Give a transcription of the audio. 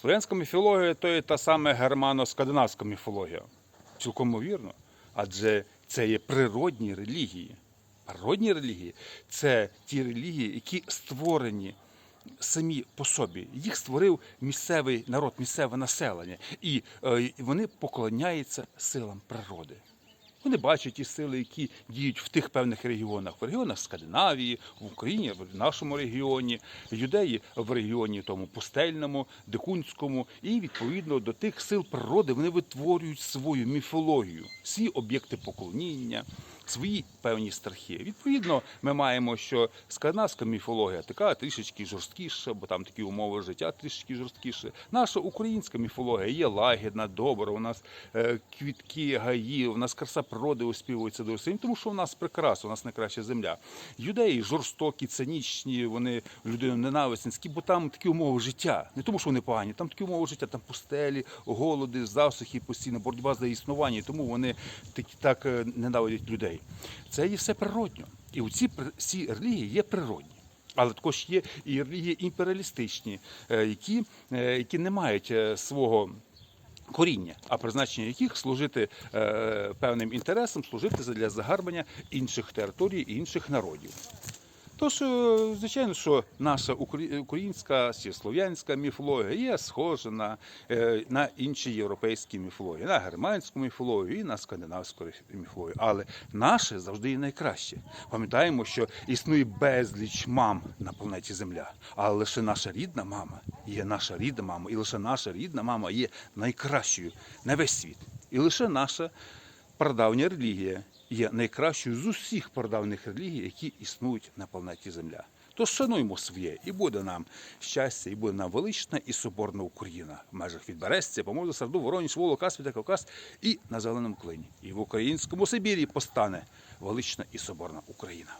Слов'янська міфологія то є та саме германо-скандинавська міфологія. Цілком вірно. Адже це є природні релігії. Природні релігії це ті релігії, які створені самі по собі. Їх створив місцевий народ, місцеве населення. І е, вони поклоняються силам природи. Вони бачать ті сили, які діють в тих певних регіонах, в регіонах Скандинавії, в Україні, в нашому регіоні, юдеї в регіоні тому пустельному, дикунському, і відповідно до тих сил природи вони витворюють свою міфологію, свої об'єкти поклоніння, свої певні страхи. Відповідно, ми маємо, що скандинавська міфологія така трішечки жорсткіша, бо там такі умови життя трішечки жорсткіше. Наша українська міфологія є лагідна, добра. У нас е, квітки, гаї, у нас краса природи оспівується до усім, тому що у нас прекрасно, у нас найкраща земля. Юдеї жорстокі, цинічні, вони людину ненависницькі, бо там такі умови життя. Не тому, що вони погані, там такі умови життя, там пустелі, голоди, засухи, постійна боротьба за існування, тому вони такі так е, ненавидять людей. Це є все природньо. І оці пр- всі релігії є природні. Але також є і релігії імперіалістичні, е, які, е, які не мають свого коріння, а призначення яких служити е, певним інтересам, служити для загарбання інших територій і інших народів. Тож, е, звичайно, що наша українська слов'янська міфологія є схожа на, е, на інші європейські міфології, на германську міфологію і на скандинавську міфологію. Але наше завжди є найкраще. Пам'ятаємо, що існує безліч мам на планеті Земля, але лише наша рідна мама є наша рідна мама, і лише наша рідна мама є найкращою на весь світ. І лише наша прадавня релігія є найкращою з усіх прадавніх релігій, які існують на планеті Земля. Тож шануймо своє, і буде нам щастя, і буде нам велична і соборна Україна в межах від Помоза, Сарду, Вороніж, Волу, Каспіта, Кавказ і на зеленому клині. І в українському Сибірі постане велична і соборна Україна.